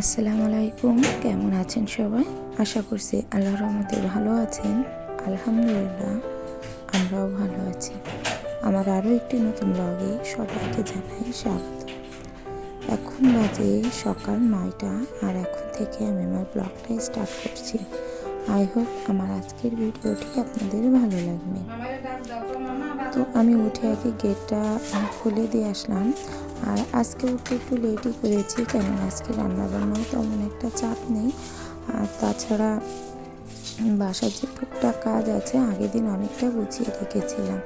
আসসালামু আলাইকুম, কেমন আছেন সবাই? আশা করছি আল্লাহ রহমতে ভালো আছেন। আলহামদুলিল্লাহ, আমরাও ভালো আছি। আমার আরও একটি নতুন ব্লগে সবাইকে জানাই স্বাগত। এখন বাজে সকাল নয়টা, আর এখন থেকে আমি আমার ব্লগটা স্টার্ট করছি। আই হোপ আমার আজকের ভিডিওটি আপনাদের ভালো লাগবে। তো আমি উঠে আগে গেটটা খুলে দিয়ে আসলাম। আর আজকে উঠতে একটু লেটই করেছি কেন আজকে রান্নাবান্নাও তেমন একটা চাপ নেই। আর তাছাড়া বাসার যে টুকটাক কাজ আছে, আগের দিন অনেকটা গুছিয়ে রেখেছিলাম।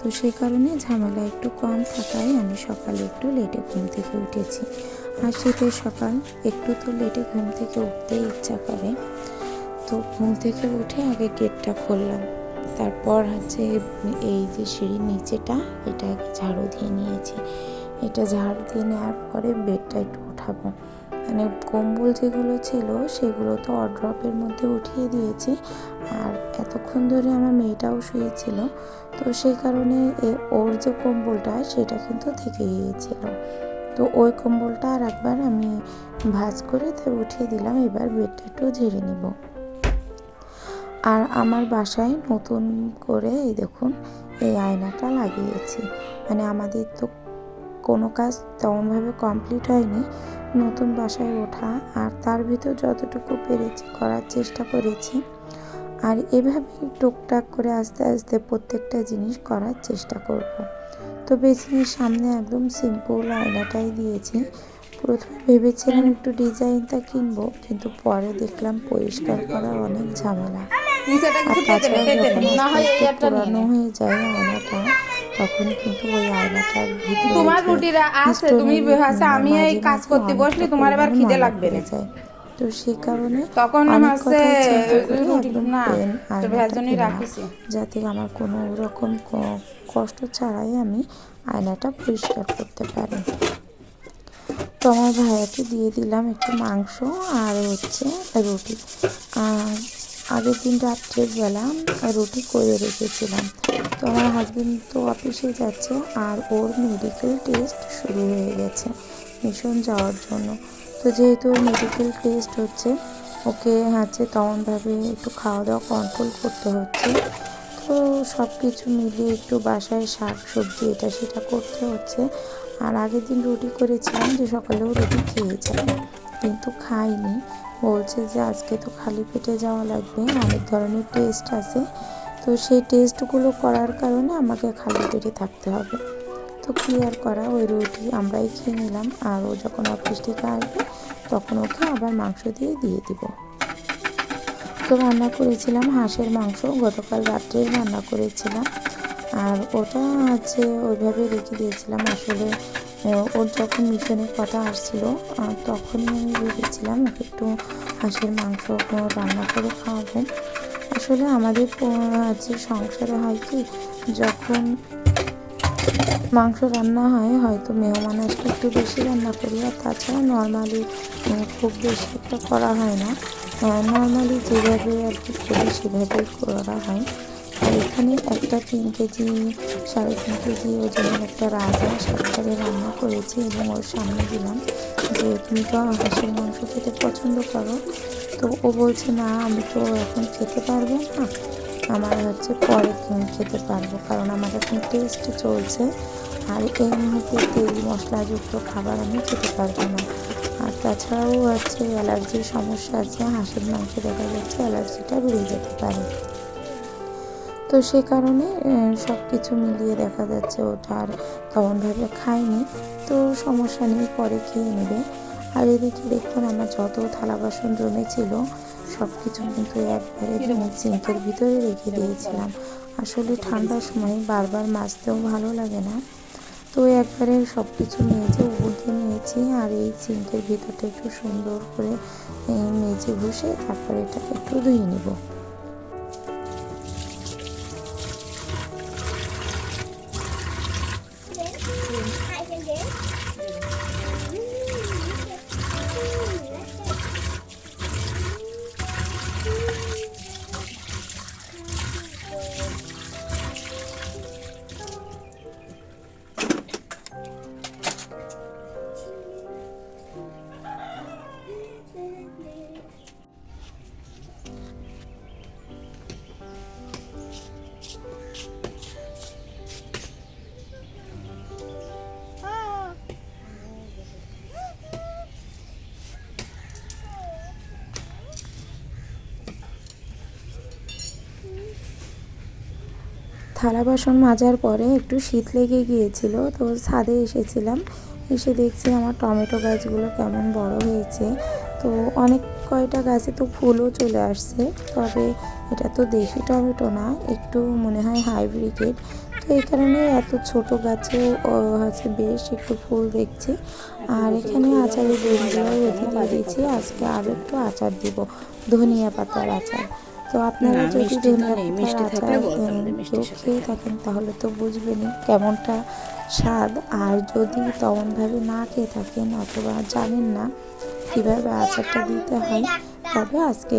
তো সেই কারণে ঝামেলা একটু কম থাকায় আমি সকালে একটু লেটে ঘুম থেকে উঠেছি। আর শীতের সকাল, একটু তো লেটে ঘুম থেকে উঠতেই ইচ্ছা করে। তো ঘুম থেকে উঠে আগে গেটটা খুললাম। তারপর হচ্ছে এই যে সিঁড়ির নিচেটা, এটা ঝাড়ু দিয়ে নিয়েছি। এটা ঝাড় দিয়ে নেওয়ার পরে বেডটা একটু উঠাবো। মানে কম্বল যেগুলো ছিল, সেগুলো তো অড্রপের মধ্যে উঠিয়ে দিয়েছি। আর এতক্ষণ ধরে আমার মেয়েটাও শুয়েছিল, তো সেই কারণে এ- ওর যে কম্বলটা, সেটা কিন্তু থেকে গিয়েছিল। তো ওই কম্বলটা আর একবার আমি ভাঁজ করে তাই উঠিয়ে দিলাম, এবার বেডটা একটু ঝেড়ে নিব। আর আমার বাসায় নতুন করে, এই দেখুন, এই আয়নাটা লাগিয়েছি। মানে আমাদের তো কোনো কাজ তেমনভাবে কমপ্লিট হয়নি। নতুন বাসায় ওঠা আর তার ভিতর যতটুকু পেরেছি করার চেষ্টা করেছি। আর এভাবেই টুকটাক করে আস্তে আস্তে প্রত্যেকটা জিনিস করার চেষ্টা করব। তো বেসিনের সামনে একদম সিম্পল আয়নাটাই দিয়েছি। প্রথমে ভেবেছিলাম একটু ডিজাইনটা কিনবো কিন্তু পরে দেখলাম পরিষ্কার করা অনেক ঝামেলা। আর তাছাড়া যখন পুরানো হয়ে যায় আয়নাটা তখন কিন্তু ওই আয়নাটার ভিতরে তোমার রুটিরা আছে তুমি ভাষা আমি এই কাজ করতে বসলে তোমার পরিমাণে খিদে লাগবে না। তো সেই কারণে তখন হচ্ছে যাতে আমার কোনো রকম কষ্ট ছাড়াই আমি আয়নাটা পরিষ্কার করতে পারি। তো আমার ভাইয়াকে দিয়ে দিলাম একটু মাংস আর হচ্ছে রুটি। আর আগের দিন রাত্রের বেলা রুটি করে রেখেছিলাম। তো আমার হাজবেন্ড তো অফিসে যাচ্ছে আর ওর মেডিকেল টেস্ট শুরু হয়ে গেছে মিশন যাওয়ার জন্য। তো যেহেতু ওর মেডিকেল টেস্ট হচ্ছে, ওকে হচ্ছে তেমনভাবে একটু খাওয়া দাওয়া কন্ট্রোল করতে হচ্ছে। তো সব কিছু মিলিয়ে একটু বাসায় শাক সবজি এটা সেটা করতে হচ্ছে। আর আগের দিন রুটি করেছিলাম যে সকালেও রুটি খেয়ে যাবে কিন্তু খাইনি। বলছে যে আজকে তো খালি পেটে যাওয়া লাগবে, অনেক ধরনের টেস্ট আছে। তো সেই টেস্টগুলো করার কারণে আমাকে খালি পেটে থাকতে হবে। তো কী আর করা, ওই রুটি আমরাই খেয়ে নিলাম, আর ও যখন অফিস থেকে আসবে, তখন ওকে আবার মাংস দিয়ে দিয়ে দিব। তো রান্না করেছিলাম হাঁসের মাংস, গতকাল রাত্রে রান্না করেছিলাম। আর ওটা হচ্ছে ওইভাবে রেখে দিয়েছিলাম, আসলে ওর যখন মিশনের কথা আসছিল তখনই আমি ভেবেছিলাম একটু হাঁসের মাংস রান্না করে খাওয়াবেন আসলে আমাদের হচ্ছে সংসারে হয় কি, যখন মাংস রান্না হয়, হয়তো মেহমান আসলে একটু বেশি রান্না করি, আর তাছাড়া নর্মালি খুব বেশি একটা করা হয় না। নর্মালি যেভাবে আর কি করি, সেভাবেই করা হয়। এখানে একটা তিন কেজি, সাড়ে তিন কেজি ওজনের একটা রাজহাঁস একবারে রান্না করেছি এবং ওর সামনে দিলাম। যে তুমি তো হাঁসের মাংস খেতে পছন্দ করো, তো ও বলছে, না, আমি তো এখন খেতে পারব না। আমার হচ্ছে পরে খেতে পারব, কারণ আমার এখন টেস্ট চলছে। আর এই মুহূর্তে তেল মশলাযুক্ত খাবার আমি খেতে পারব না। আর তাছাড়াও হচ্ছে অ্যালার্জির সমস্যা আছে, হাঁসের মাংস দেখা যাচ্ছে অ্যালার্জিটা বেড়ে যেতে পারে। তো সে কারণে সব কিছু মিলিয়ে দেখা যাচ্ছে ওটা আর তেমনভাবে খায়নি। তো সমস্যা নেই পরে খেয়ে নেবে। আর এদিকে দেখুন আমার যত থালা বাসন জমেছিল সব কিছু কিন্তু একবারে সিঙ্কের ভিতরে রেখে দিয়েছিলাম। আসলে ঠান্ডার সময় বারবার মাজতেও ভালো লাগে না। তো একবারে সব কিছু মেজে উপর দিয়ে নিয়েছি আর এই সিঙ্কের ভিতরটা একটু সুন্দর করে মেজে ঘষে তারপরে এটা একটু ধুয়ে নিব। থালা বাসন মাজার পরে একটু শীত লেগে গিয়েছিল, তো ছাদে এসেছিলাম। এসে দেখছি আমার টমেটো গাছগুলো কেমন বড় হয়েছে। তো অনেক কয়টা গাছে তো ফুলও চলে আসছে, তবে এটা তো দেশি টমেটো না, একটু মনে হয় হাইব্রিডের। তো এই কারণে এত ছোট গাছেও হচ্ছে বেশ একটু ফুল দেখছি। আর এখানে আচারের বড়িগুলো রেখে দিয়েছি, আজকে আরও একটু আচার দিব, ধনিয়া পাতার আচার। তো আপনারা যদি খেয়ে থাকেন তাহলে তো বুঝবেনই কেমনটা স্বাদ। আর যদি তেমনভাবে না খেয়ে থাকেন অথবা জানেন না কীভাবে আচারটা দিতে হয় তবে আজকে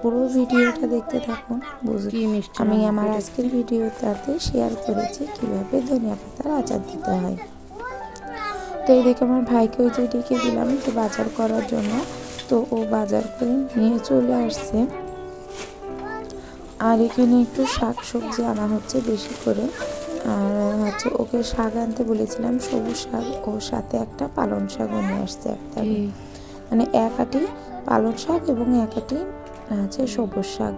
পুরো ভিডিওটা দেখতে থাকুন বুঝুন মিষ্টি আমি আমার আজকের ভিডিওটাতে শেয়ার করেছি কীভাবে ধনিয়া পাতার আচার দিতে হয়। তো এই দেখে আমার ভাইকে ওই যে ডেকে দিলাম যে বাজার করার জন্য তো ও বাজার করে নিয়ে চলে আসছে। আর এখানে একটু শাক সবজি আনা হচ্ছে বেশি করে। আর হচ্ছে ওকে শাক আনতে বলেছিলাম সবুজ শাক ওর সাথে একটা পালং শাকও নিয়ে আসছে একটা। মানে এক আটি পালং শাক এবং এক আটি আছে সবুজ শাক।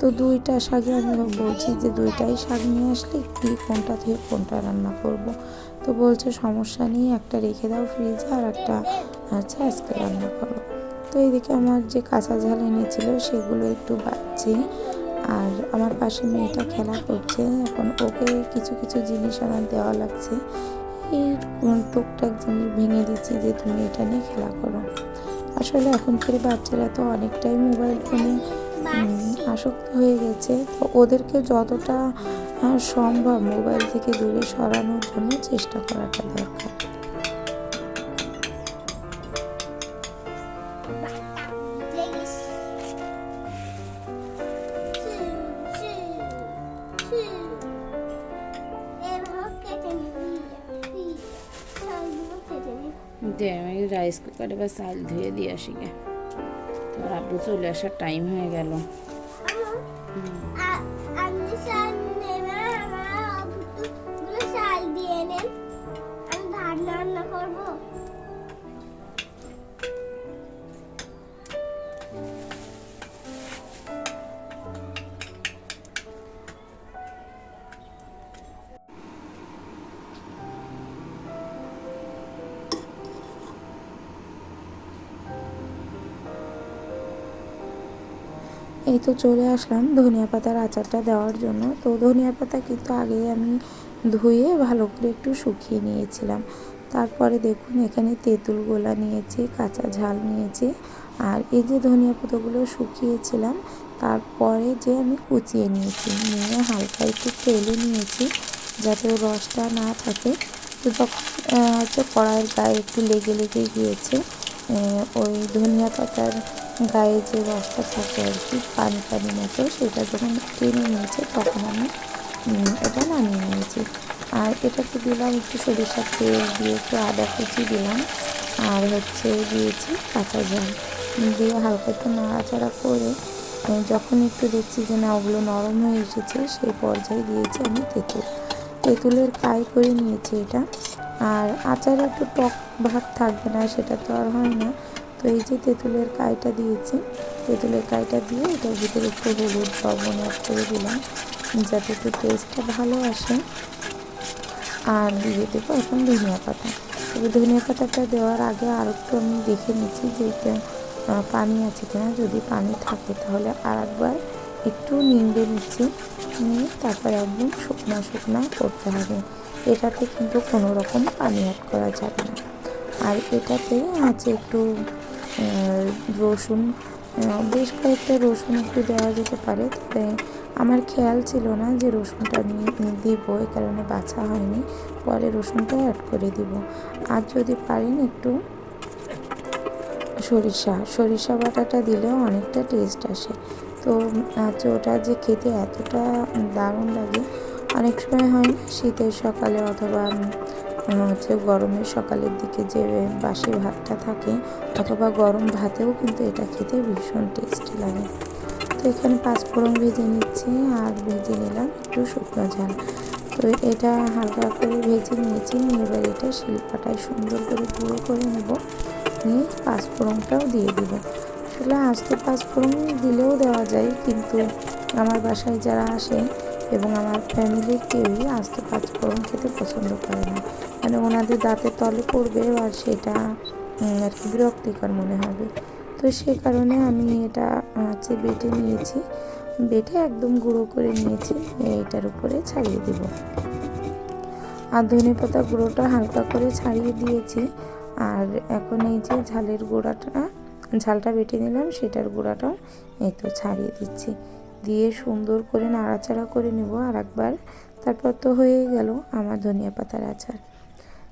তো দুইটা শাকে আমি বলছি যে দুইটাই শাক নিয়ে আসলে কি কোনটা থেকে কোনটা রান্না করব। তো বলছে সমস্যা নেই একটা রেখে দাও ফ্রিজে আর একটা আছে আজকে রান্না করো। তো এইদিকে আমার যে কাঁচা ঝাল এনেছিল সেগুলো একটু বাচ্ছি আর আমার পাশে মেয়েটা খেলা করছে। এখন ওকে কিছু কিছু জিনিস আমার দেওয়া লাগছে। এই টুকটাক জিনিস ভেঙে দিচ্ছি যে তুমি এটা নিয়ে খেলা করো। আসলে এখনকার বাচ্চারা তো অনেকটাই মোবাইল ফোনে আসক্ত হয়ে গেছে। ওদেরকে যতটা সম্ভব মোবাইল থেকে দূরে সরানোর জন্য চেষ্টা করাটা দরকার। রাইস কুকারে বা চাল ধুয়ে দিয়ে আসি গে আব্বু চলে আসার টাইম হয়ে গেল আমি এই তো চলে আসলাম ধনিয়া পাতার আচারটা দেওয়ার জন্য। তো ধনিয়া পাতা কিন্তু আগে আমি ধুয়ে ভালো করে একটু শুকিয়ে নিয়েছিলাম। তারপরে দেখুন এখানে তেঁতুল গোলা নিয়েছি কাঁচা ঝাল নিয়েছি আর এই যে ধনিয়া পাতাগুলো শুকিয়েছিলাম তারপরে যে আমি কুচিয়ে নিয়েছি নিয়ে হালকা একটু তেলে নিয়েছি যাতে রসটা না থাকে। তো আহ, হচ্ছে কড়াইয়ের গায়ে একটু লেগে লেগে গিয়েছে ওই ধনিয়া পাতার গায়ে যে রসটা থাকে আর কি, পানি পানি মতো, সেটা যখন টেনে নিয়েছে তখন আমি এটা নামিয়ে নিয়েছি। আর এটাকে দিলাম একটু সরিষার তেল দিয়ে একটু আদা কুচি দিলাম, আর হচ্ছে দিয়েছি কাঁচা ঝাল দিয়ে হালকা একটু নাড়াচাড়া করে যখন একটু দেখছি যে না ওগুলো নরম হয়ে এসেছে, সেই পর্যায়ে দিয়েছি আমি তেঁতুল। তেঁতুলের কাই করে নিয়েছি এটা। আর আচারে একটু টক ভাব থাকবে না, সেটা তো আর হয় না। তো এই যে তেঁতুলের কাইটা দিয়েছি, তেঁতুলের কাইটা দিয়ে এটার ভিতরে একটু হলুদ লবণ অ্যাড করে দিলাম যাতে একটু টেস্টটা ভালো আসে। আর দিয়ে দেবো এখন ধনিয়া পাতা। তবে ধনিয়া পাতাটা দেওয়ার আগে আর একটু আমি দেখে নিচ্ছি যে এটা পানি আছে কিনা। যদি পানি থাকে তাহলে আর একবার একটু নিংড়ে নিচ্ছি। নিয়ে তারপর একদম শুকনা শুকনা করতে হবে। এটাতে কিন্তু কোনো রকম পানি অ্যাড করা যাবে না। আর এটাতে আছে একটু রসুন বেশ কয়েকটা রসুন একটু দেওয়া যেতে পারে। তবে আমার খেয়াল ছিল না যে রসুনটা আমি দিব, এ কারণে বাছা হয়নি। পরে রসুনটা অ্যাড করে দিব। আর যদি পারেন একটু সরিষা। সরিষা বাটাটা দিলেও অনেকটা টেস্ট আসে। তো হচ্ছে ওটা যে খেতে এতটা দারুণ লাগে, অনেক সময় হয় না শীতের সকালে অথবা হচ্ছে গরমের সকালের দিকে যে বাসি ভাতটা থাকে অথবা গরম ভাতেও কিন্তু এটা খেতে ভীষণ টেস্টি লাগে। তো এখানে পাঁচফোড়ন ভেজে নিচ্ছি আর ভেজে নিলাম একটু শুকনো ঝাল। তো এটা হালকা করে ভেজে নিয়েছি, এবার এটা শিলপাটায় সুন্দর করে গুঁড়ো করে নেব। নিয়ে পাঁচফোড়নটাও দিয়ে দিব। আসলে আস্ত পাঁচফোড়ন দিলেও দেওয়া যায়, কিন্তু আমার বাসায় যারা আসে এবং আমার ফ্যামিলির কেউই আস্ত পাঁচফোড়ন খেতে পছন্দ করে না। মানে ওনাদের দাঁতের তলে পড়বে আর সেটা আর কি বিরক্তিকর মনে হবে। তো সে কারণে আমি এটা হচ্ছে বেটে নিয়েছি। বেটে একদম গুঁড়ো করে নিয়েছি, এইটার উপরে ছাড়িয়ে দেব। আর ধনে পাতা গুঁড়োটা হালকা করে ছাড়িয়ে দিয়েছি। আর এখন এই যে ঝালের গুঁড়াটা, ঝালটা বেটে নিলাম, সেটার গুঁড়াটাও এই তো ছাড়িয়ে দিচ্ছি। দিয়ে সুন্দর করে নাড়াচাড়া করে নেব আর একবার তারপর তো হয়ে গেল আমার ধনিয়া পাতার আচার।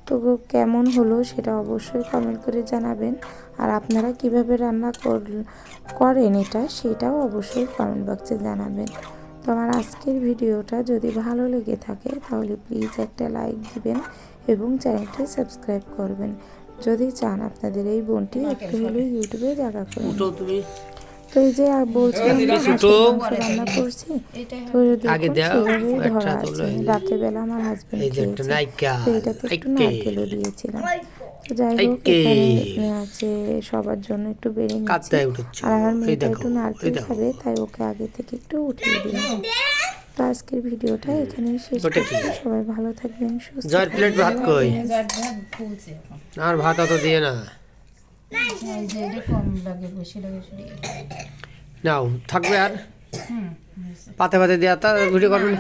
তো কেমন হলো সেটা অবশ্যই কমেন্ট করে জানাবেন। আর আপনারা কীভাবে রান্না কর- করেন এটা সেটাও অবশ্যই কমেন্ট বক্সে জানাবেন। তো আমার আজকের ভিডিওটা যদি ভালো লেগে থাকে তাহলে প্লিজ একটা লাইক দিবেন এবং চ্যানেলটি সাবস্ক্রাইব করবেন। যদি চান আপনাদের এই বোনটি একটু হলেও ইউটিউবে জায়গা করে নিন। উঠো তুমি তো এই যে আর বলছিলাম রান্না করছি। তো আগে ধরা তোলো, আছে। রাতের বেলা আমার হাজবেন্ড এই যে একটা খেয়েছে। এটাতে একটু নারকেলও দিয়েছিলাম। যাই হোক এখানে আছে সবার জন্য একটু বেড়ে নিচ্ছি। আর আমার মেয়েটা একটু নারকেল খাবে তাই ওকে আগে থেকে একটু উঠিয়ে দিলাম। তো আজকের ভিডিওটা এখানেই শেষ করছি। সবাই ভালো থাকবেন সুস্থ জয়ের প্লেট ভাত কই? যার ভাত ফুলছে এখন। আর ভাত অত দিয়ে না। নাও থাকবে আর? পাতে পাতে দেওয়া তা ভিডিও করবেন